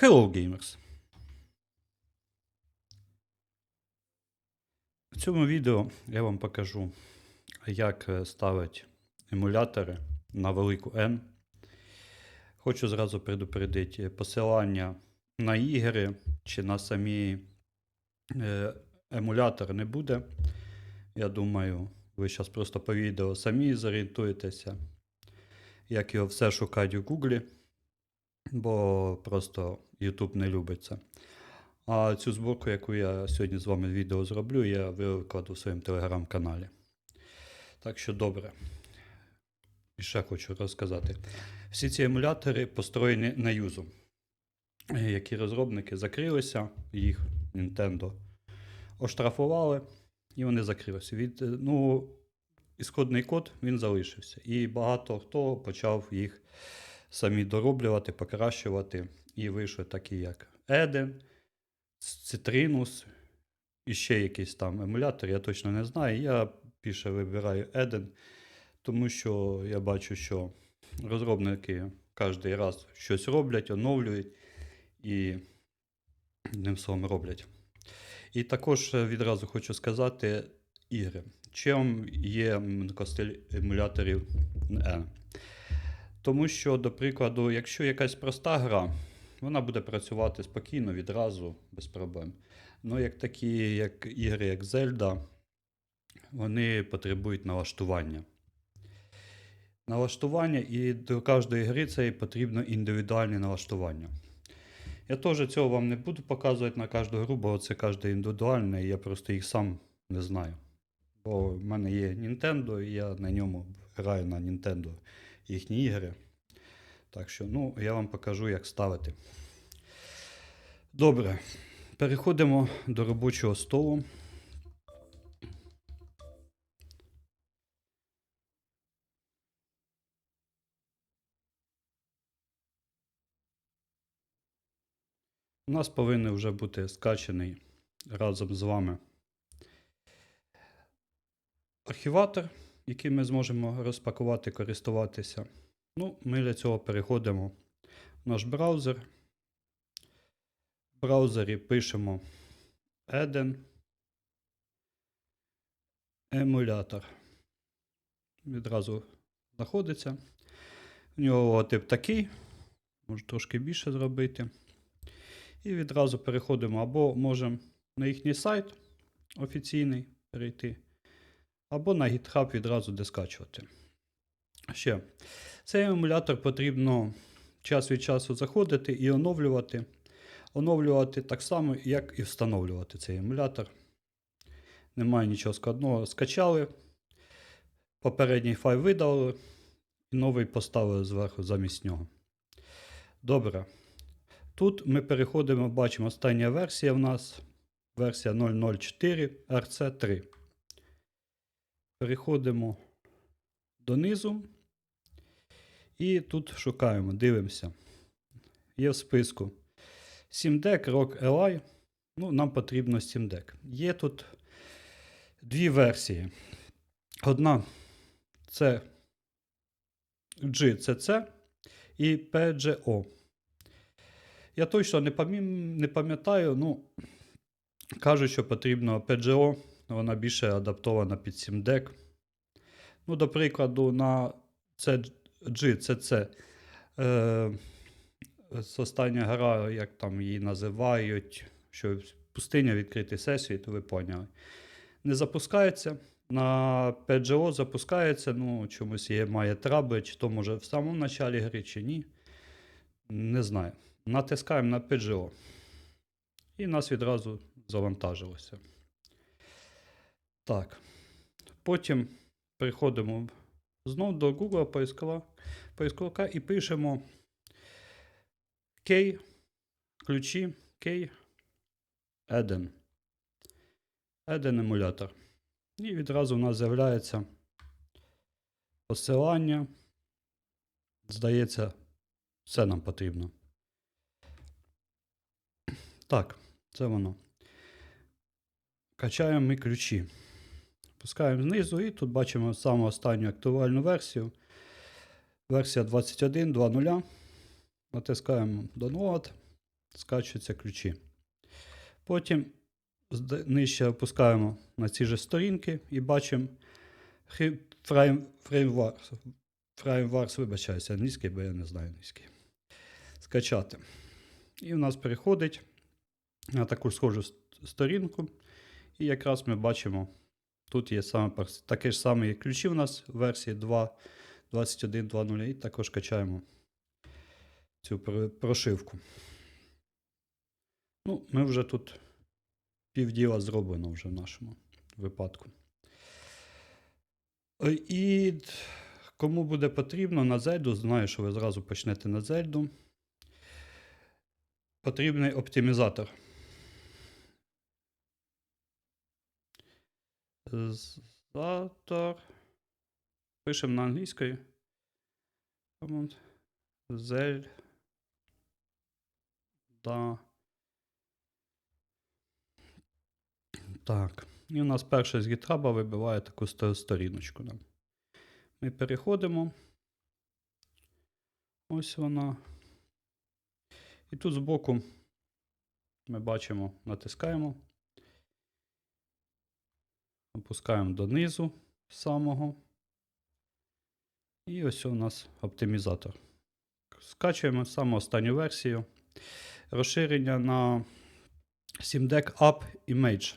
Hello Gamers! В цьому відео я вам покажу, як е, ставити емулятори на велику N. Хочу зразу предупредити посилання на ігри чи на самі е, емулятори не буде. Я думаю, ви зараз просто по відео самі зорієнтуєтеся, як його все шукати в Гуглі бо просто YouTube не любить це. А цю зборку, яку я сьогодні з вами відео зроблю, я викладу в своєму телеграм-каналі. Так що добре. І ще хочу розказати. Всі ці емулятори построєні на юзу. Які розробники закрилися, їх Nintendo оштрафували, і вони закрилися. Від, ну, ісходний код він залишився. І багато хто почав їх самі дороблювати, покращувати. І вийшли такі, як Eden, Citrинус і ще якийсь там емулятор, я точно не знаю. Я більше вибираю Eden, тому що я бачу, що розробники кожен раз щось роблять, оновлюють і одним словом роблять. І також відразу хочу сказати ігри. Чим є м, костель емуляторів N? Тому що, до прикладу, якщо якась проста гра, вона буде працювати спокійно, відразу, без проблем. Ну, як такі, як ігри, як Zelda, вони потребують налаштування. Налаштування і до кожної гри це потрібно індивідуальне налаштування. Я теж цього вам не буду показувати на кожну гру, бо це кожне індивідуальне, і я просто їх сам не знаю. Бо в мене є Nintendo, і я на ньому граю на Nintendo їхні ігри. Так що, ну, я вам покажу, як ставити. Добре. Переходимо до робочого столу. У нас повинен вже бути скачаний разом з вами архіватор, який ми зможемо розпакувати, користуватися. Ну, ми для цього переходимо в наш браузер. В браузері пишемо Eden емулятор. Відразу знаходиться. У нього логотип такий. Можу трошки більше зробити. І відразу переходимо або можемо на їхній сайт офіційний перейти, або на GitHub відразу де скачувати. Ще. Цей емулятор потрібно час від часу заходити і оновлювати. Оновлювати так само, як і встановлювати цей емулятор. Немає нічого складного. Скачали, попередній файл видалили і новий поставили зверху замість нього. Добре. Тут ми переходимо, бачимо, остання версія в нас. Версія 004 RC3. Переходимо донизу. І тут шукаємо, дивимося. Є в списку SIMDEC Rock Li. Ну, нам потрібно SIMDEC. Є тут дві версії. Одна це GCC і PGO. Я точно не пам'ятаю, ну, кажуть, що потрібно PGO, вона більше адаптована під SIMDEC. Ну, до прикладу, на GCC е, остання гра, як там її називають, що пустиня відкритий всесвіт, ви поняли. Не запускається. На PGO запускається, ну, чомусь є, має траби, чи то може в самому початку гри, чи ні. Не знаю. Натискаємо на PGO. І нас відразу завантажилося. Так. Потім переходимо знову до Google поискова, поисковика і пишемо Key, ключі Key Eden. Eden емулятор. І відразу у нас з'являється посилання. Здається, все нам потрібно. Так, це воно. Качаємо ми ключі. Пускаємо знизу і тут бачимо саму останню актуальну версію. Версія 21.2.0. Натискаємо Download. скачуються ключі. Потім нижче опускаємо на ці ж сторінки і бачимо хи- фрейм, фреймворкс. Фреймворкс, вибачаюся, англійський, бо я не знаю англійський. Скачати. І в нас переходить на таку схожу сторінку. І якраз ми бачимо, тут є саме перс- ж саме є ключі у нас в версії 2.21.2.0 і також качаємо цю прошивку. Ну, ми вже тут півділа зроблено вже в нашому випадку. Е, І кому буде потрібно на Зельду, знаю, що ви зразу почнете на Зельду. Потрібний оптимізатор. Затор. Пишемо на англійської. Command. Зель. Да. Так. І у нас перше з GitHub вибиває таку сторіночку нам. Ми переходимо. Ось вона. І тут збоку ми бачимо, натискаємо. Опускаємо донизу самого. І ось у нас оптимізатор. Скачуємо саму останню версію. Розширення на SIMDEC App Image.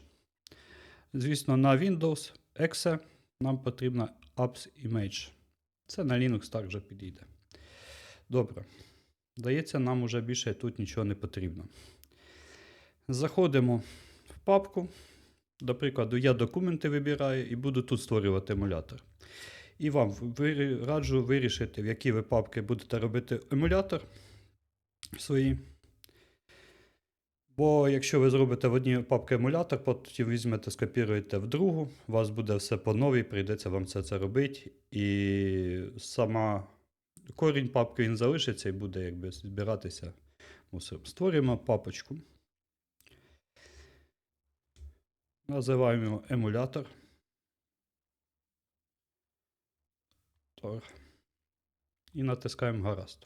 Звісно, на Windows Exe нам потрібна Apps Image. Це на Linux також підійде. Добре. Здається, нам вже більше тут нічого не потрібно. Заходимо в папку. До прикладу, я документи вибираю і буду тут створювати емулятор. І вам раджу вирішити, в які ви папки будете робити емулятор свої. Бо якщо ви зробите в одній папці емулятор, потім візьмете, скопіруєте в другу, у вас буде все по новій, прийдеться вам все це робити. І сама корінь папки він залишиться і буде якби збиратися. мусором. Створюємо папочку. Називаємо його емулятор. Так. І натискаємо гаразд.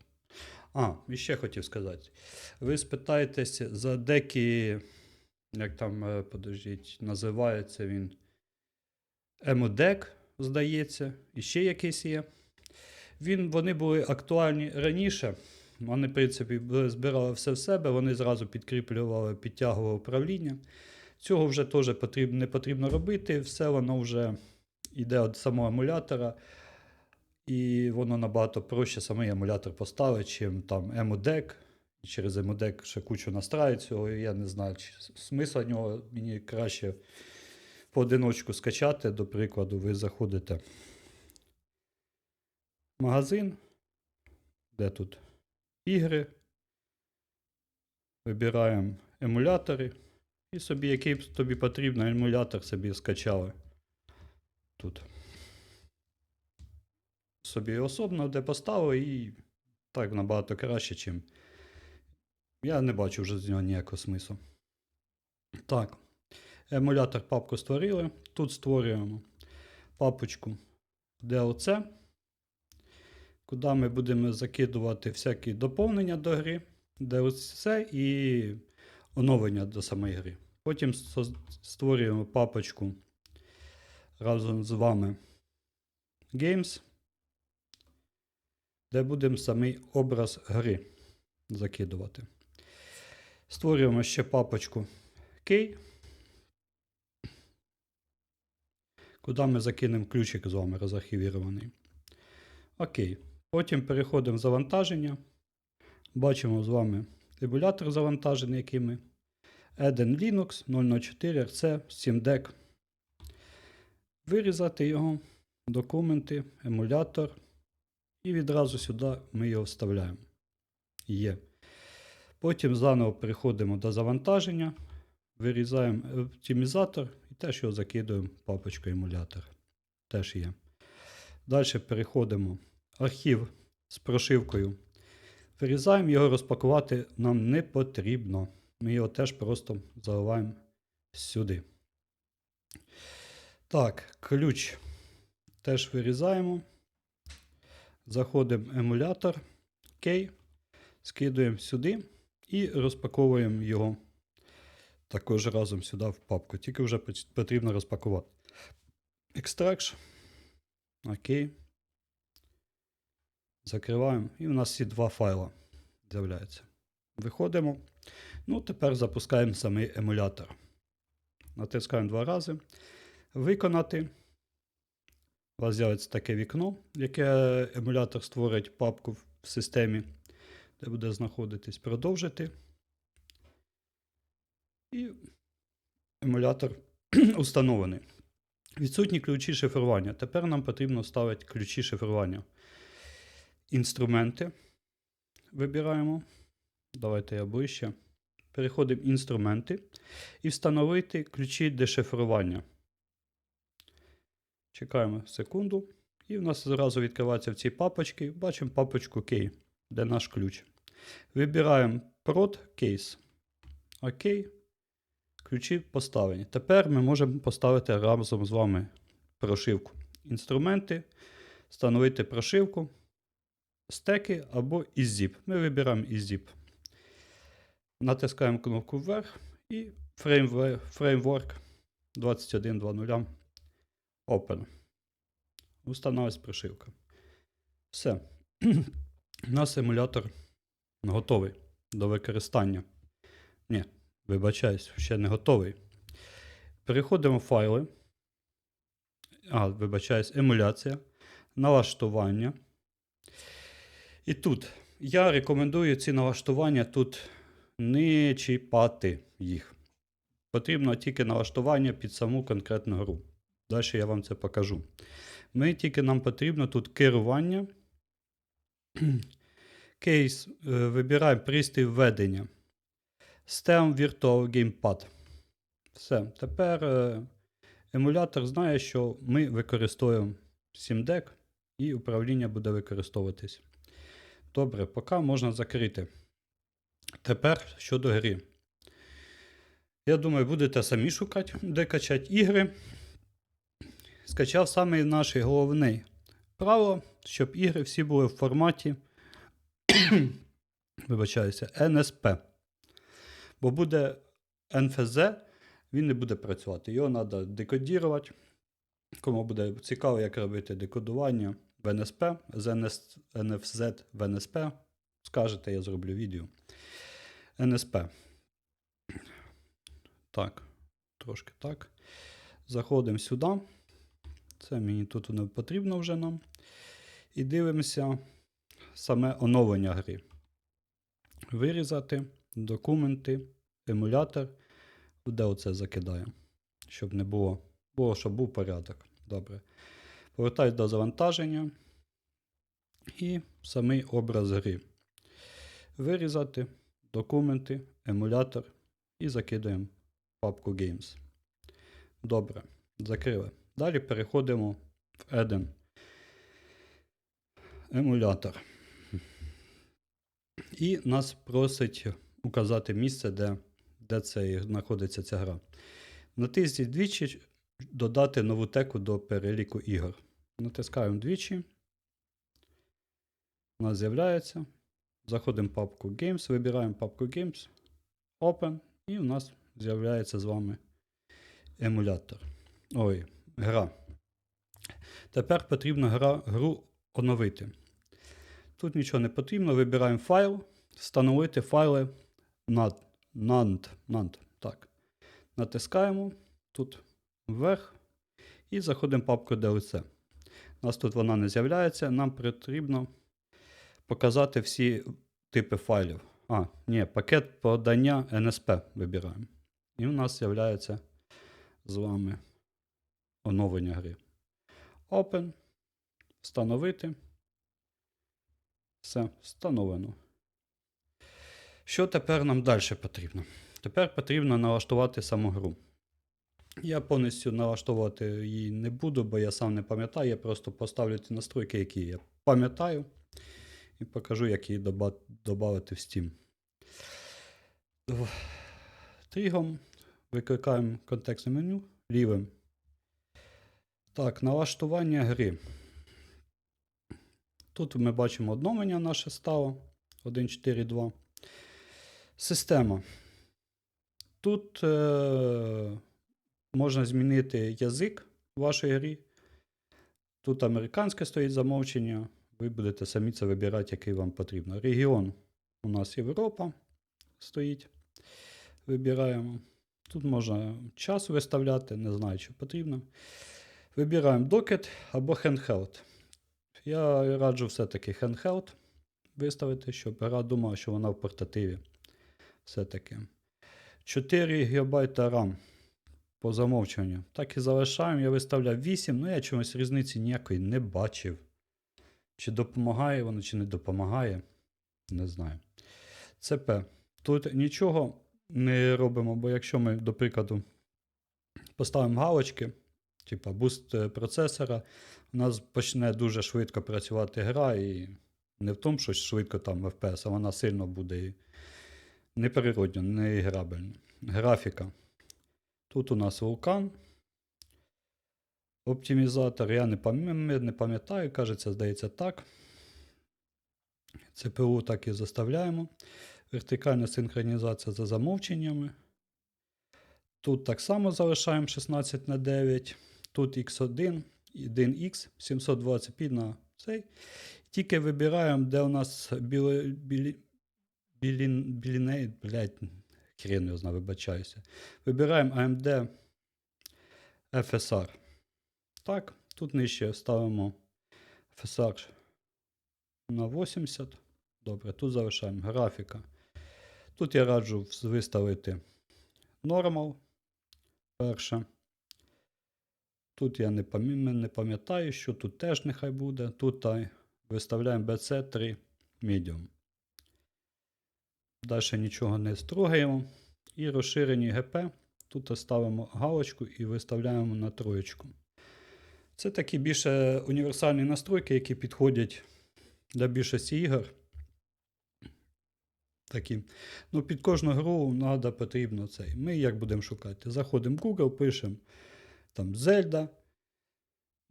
А, і ще хотів сказати. Ви спитаєтесь за деякі, як там, е, подождіть, називається він Емодек, здається, і ще якийсь є. Він, вони були актуальні раніше. Вони, в принципі, збирали все в себе, вони зразу підкріплювали, підтягували управління. Цього вже теж потрібно, не потрібно робити, все воно вже йде від самого емулятора. І воно набагато проще самий емулятор поставити, чим там емодек. І через емодек ще кучу настраю цього. Я не знаю, чи смисла нього мені краще поодиночку скачати. До прикладу, ви заходите в магазин, де тут ігри. Вибираємо емулятори. І собі, який тобі потрібно, емулятор собі скачали тут собі особно де поставив і так набагато краще, чим. Я не бачу вже з нього ніякого смислу. Так. Емулятор папку створили. Тут створюємо папочку DLC, куди ми будемо закидувати всякі доповнення до гри, DLC і оновлення до самої гри. Потім створюємо папочку разом з вами Games де будемо самий образ гри закидувати. Створюємо ще папочку Key, куди ми закинемо ключик з вами розархівірований. Окей. Потім переходимо в завантаження. Бачимо з вами емулятор завантажений, який ми. Eden Linux 004 RC Steam Deck. Вирізати його, документи, емулятор. І відразу сюди ми його вставляємо. Є. Потім заново переходимо до завантаження, вирізаємо оптимізатор і теж його закидуємо в папочку емулятор. Теж є. Далі переходимо архів з прошивкою. Вирізаємо, його розпакувати нам не потрібно. Ми його теж просто заливаємо сюди. Так, ключ теж вирізаємо. Заходимо в емулятор, Кей, скидуємо сюди. і розпаковуємо його також разом сюди в папку. Тільки вже потрібно розпакувати. Extraction. Окей. Закриваємо. І у нас всі два файла з'являються. Виходимо. Ну, тепер запускаємо самий емулятор. Натискаємо два рази. Виконати. У вас з'явиться таке вікно, яке емулятор створить папку в системі, де буде знаходитись. Продовжити. І емулятор установлений. Відсутні ключі шифрування. Тепер нам потрібно ставити ключі шифрування. Інструменти. Вибираємо. Давайте я ближче. Переходимо інструменти і встановити ключі дешифрування. Чекаємо секунду. І в нас зразу відкривається в цій папочці. Бачимо папочку Key, де наш ключ. Вибираємо Prod Case. Окей. Ключі поставлені. Тепер ми можемо поставити разом з вами прошивку. Інструменти, встановити прошивку, стеки або EasyZip. Ми вибираємо EasyZip. Натискаємо кнопку вверх і Framework 21.2.0 Open. Установилась прошивка. Все. У нас емулятор готовий до використання. Ні, вибачаюсь, ще не готовий. Переходимо в файли. А, вибачаюсь, емуляція, налаштування. І тут я рекомендую ці налаштування тут не чіпати їх. Потрібно тільки налаштування під саму конкретну гру. Далі я вам це покажу. Ми тільки нам потрібно тут керування. Кейс. е, Вибираємо пристрій введення. STEM Virtual Gamepad. Все. Тепер е, емулятор знає, що ми використовуємо SIMDEC і управління буде використовуватись. Добре, поки можна закрити. Тепер щодо гри. Я думаю, будете самі шукати, де качати ігри. Скачав саме наш головний правило, щоб ігри всі були в форматі вибачаюся, NSP. Бо буде NFZ, він не буде працювати. Його треба декодірувати. Кому буде цікаво, як робити декодування в NSP, з NFZ в NSP, скажете, я зроблю відео. NSP. Так, трошки так. Заходимо сюди. Це мені тут не потрібно вже нам. І дивимося саме оновлення гри. Вирізати, документи, емулятор. Де оце закидаю? Щоб не було. Було, щоб був порядок. Добре. Повертаюсь до завантаження. І самий образ гри. Вирізати, документи, емулятор і закидаємо папку Games. Добре. Закрили. Далі переходимо в Eden. Емулятор. І нас просить указати місце, де, де це знаходиться ця гра. Натисніть двічі додати нову теку до переліку ігор. Натискаємо двічі. У нас з'являється. Заходимо в папку Games, вибираємо папку Games, Open, і у нас з'являється з вами емулятор. Ой, гра. Тепер потрібно гра, гру оновити. Тут нічого не потрібно. Вибираємо файл, встановити файли NAND. NAND, NAND, так. Натискаємо тут вверх і заходимо в папку DLC. У нас тут вона не з'являється. Нам потрібно показати всі типи файлів. А, ні, пакет подання NSP вибираємо. І у нас з'являється з вами оновлення гри. Open. Встановити. Все, встановлено. Що тепер нам далі потрібно? Тепер потрібно налаштувати саму гру. Я повністю налаштовувати її не буду, бо я сам не пам'ятаю. Я просто поставлю ті настройки, які я пам'ятаю, і покажу, як її додати в Steam. Тригом викликаємо контекстне меню лівим. Так, налаштування гри. Тут ми бачимо оновлення наше стало 1.4.2. Система. Тут е, можна змінити язик в вашій грі. Тут американське стоїть замовчення. Ви будете самі це вибирати, який вам потрібно. Регіон у нас Європа стоїть. Вибираємо. Тут можна час виставляти, не знаю, чи потрібно. Вибираємо Docket або Handheld. Я раджу все-таки Handheld виставити, щоб гра думала, що вона в портативі. Все-таки. 4 ГБ RAM по замовчуванню. Так і залишаємо. Я виставляв 8, ну я чомусь різниці ніякої не бачив. Чи допомагає воно, чи не допомагає. Не знаю. ЦП. Тут нічого не робимо, бо якщо ми, до прикладу, поставимо галочки, типа буст е, процесора, у нас почне дуже швидко працювати гра, і не в тому, що швидко там FPS, а вона сильно буде і неприродно, не грабельно. Графіка. Тут у нас вулкан. Оптимізатор, я не пам'ятаю, кажеться, здається так. ЦПУ так і заставляємо. Вертикальна синхронізація за замовченнями. Тут так само залишаємо 16 на 9. Тут X1, 1X, 720p на цей. Тільки вибираємо, де у нас білі, блядь, хрен його знаю, вибачаюся. Вибираємо AMD FSR. Так, тут нижче ставимо FSR на 80. Добре, тут залишаємо графіка. Тут я раджу виставити Normal. Перше. Тут я не пам'ятаю, що тут теж нехай буде. Тут та виставляємо BC3 Medium. Далі нічого не строгаємо. І розширені ГП. Тут ставимо галочку і виставляємо на троєчку. Це такі більше універсальні настройки, які підходять для більшості ігор. Такі. Ну, під кожну гру треба потрібно цей. Ми як будемо шукати? Заходимо в Google, пишемо там Zelda,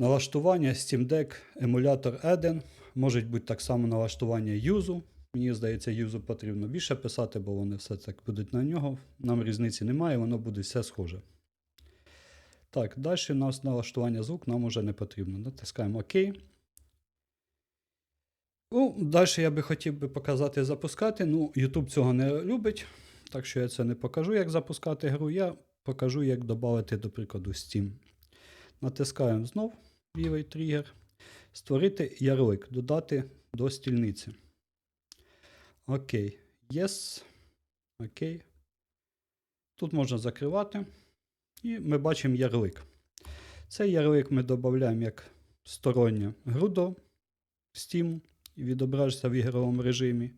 налаштування Steam Deck, емулятор Eden. Може бути так само налаштування юзу. Мені здається, юзу потрібно більше писати, бо вони все так будуть на нього. Нам різниці немає, воно буде все схоже. Так, далі у нас налаштування звук нам вже не потрібно. Натискаємо ОК. Ну, далі я би хотів би показати запускати. Ну, YouTube цього не любить, так що я це не покажу, як запускати гру. Я покажу, як додати, до прикладу, Steam. Натискаємо знов лівий тригер. Створити ярлик, додати до стільниці. Окей. Yes. Окей. Тут можна закривати. І ми бачимо ярлик. Цей ярлик ми додаємо як сторонню гру до Steam і відображиться в ігровому режимі.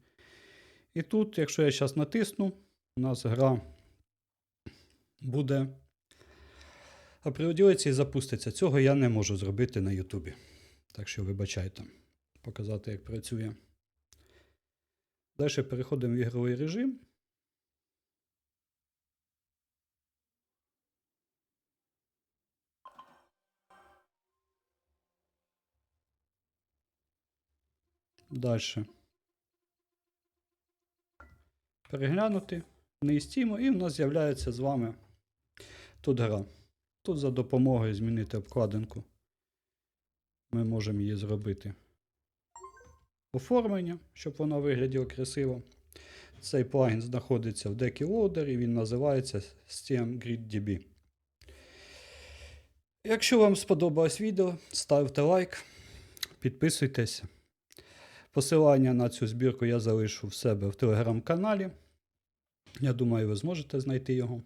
І тут, якщо я зараз натисну, у нас гра буде оприлюднюється і запуститься. Цього я не можу зробити на Ютубі. Так що вибачайте, показати, як працює. Далі переходимо в ігровий режим. Далі. Переглянути. Неістімо, і в нас з'являється з вами тут гра. Тут за допомогою змінити обкладинку. Ми можемо її зробити оформлення, щоб вона виглядала красиво. Цей плагін знаходиться в декі лоудері, він називається Steam Grid DB. Якщо вам сподобалось відео, ставте лайк, підписуйтесь. Посилання на цю збірку я залишу в себе в телеграм-каналі. Я думаю, ви зможете знайти його.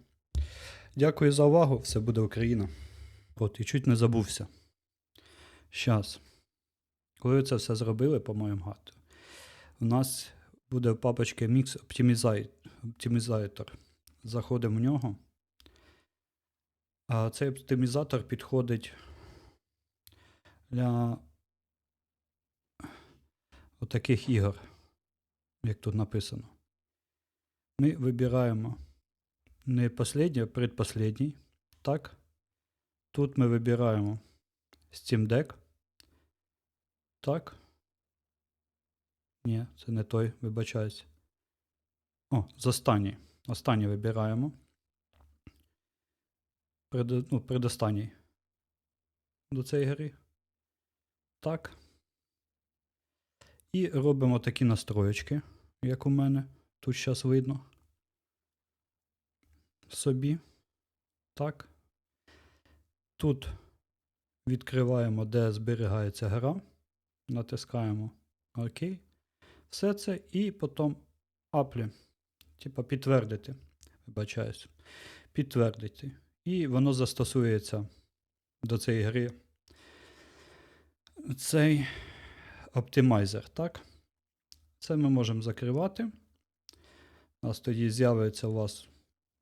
Дякую за увагу. Все буде Україна. От, і чуть не забувся. Щас. Коли ви це все зробили, по-моєму, гату, у нас буде в папочці Mix Optimizator. Заходимо в нього. А цей оптимізатор підходить для отаких ігор, як тут написано. Ми вибираємо не последній, а предпоследній. Так. Тут ми вибираємо Steam Deck. Так. Ні, це не той, вибачаюсь. О, з останній. Останній вибираємо. Пред, ну, предостанній. До цієї гри. Так. І робимо такі настроєчки, як у мене. Тут зараз видно. Собі. Так. Тут відкриваємо, де зберігається гра. Натискаємо ОК. Все це і потім аплі. Типа підтвердити. Вибачаюсь. Підтвердити. І воно застосується до цієї гри. Цей оптимайзер, так? Це ми можемо закривати. У нас тоді з'явиться у вас.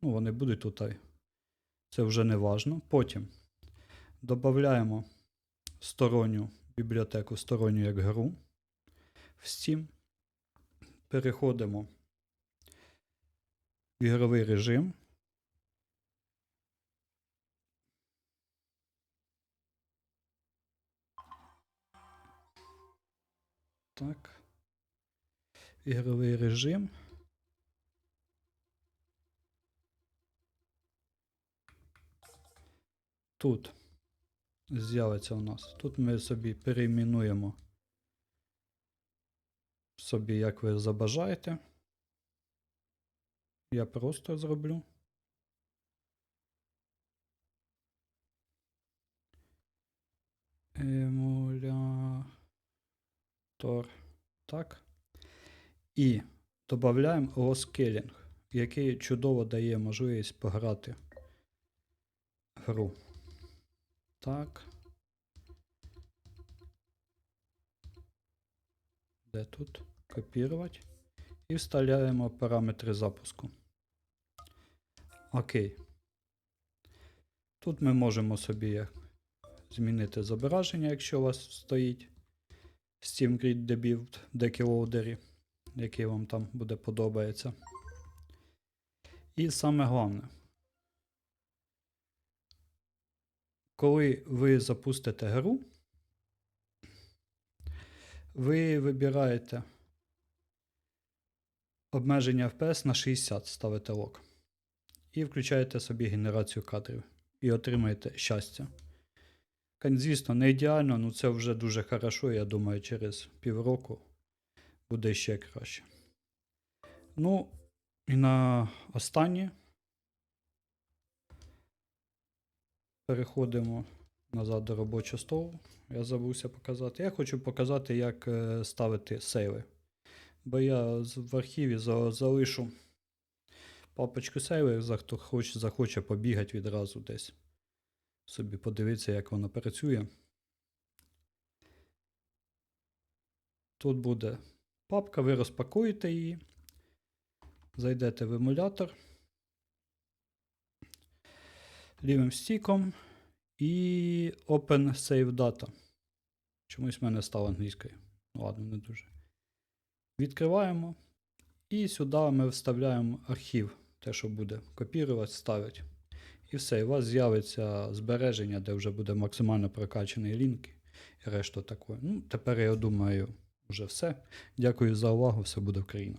Ну, вони будуть тут. Це вже не важно. Потім додаємо сторонню бібліотеку, сторонню як гру в Steam. Переходимо в ігровий режим. Так. Ігровий режим. Тут з'явиться у нас. Тут ми собі перейменуємо собі, як ви забажаєте. Я просто зроблю. Емулятор. Так. І додаємо лоскелінг, який чудово дає можливість пограти гру. Так. Де тут? Копірувати. І вставляємо параметри запуску. Окей. Тут ми можемо собі змінити зображення, якщо у вас стоїть Steam Grid Debuild Deckloader, який вам там буде подобається. І саме головне, коли ви запустите гру, ви вибираєте обмеження FPS на 60, ставите лок. І включаєте собі генерацію кадрів. І отримаєте щастя. Звісно, не ідеально, але це вже дуже хорошо. Я думаю, через півроку буде ще краще. Ну, і на останнє переходимо назад до робочого столу. Я забувся показати. Я хочу показати, як е, ставити сейви. Бо я в архіві залишу папочку сейви, хто хоче, захоче побігати відразу десь. Собі подивитися, як воно працює. Тут буде папка, ви розпакуєте її. Зайдете в емулятор. Лівим стіком і Open Save Data. Чомусь в мене стало англійською. Ну, Ладно, не дуже. Відкриваємо. І сюди ми вставляємо архів, те, що буде копірувати, ставити. І все, і у вас з'явиться збереження, де вже буде максимально прокачаний лінк і решта такої. Ну, тепер я думаю, вже все. Дякую за увагу. Все буде Україна.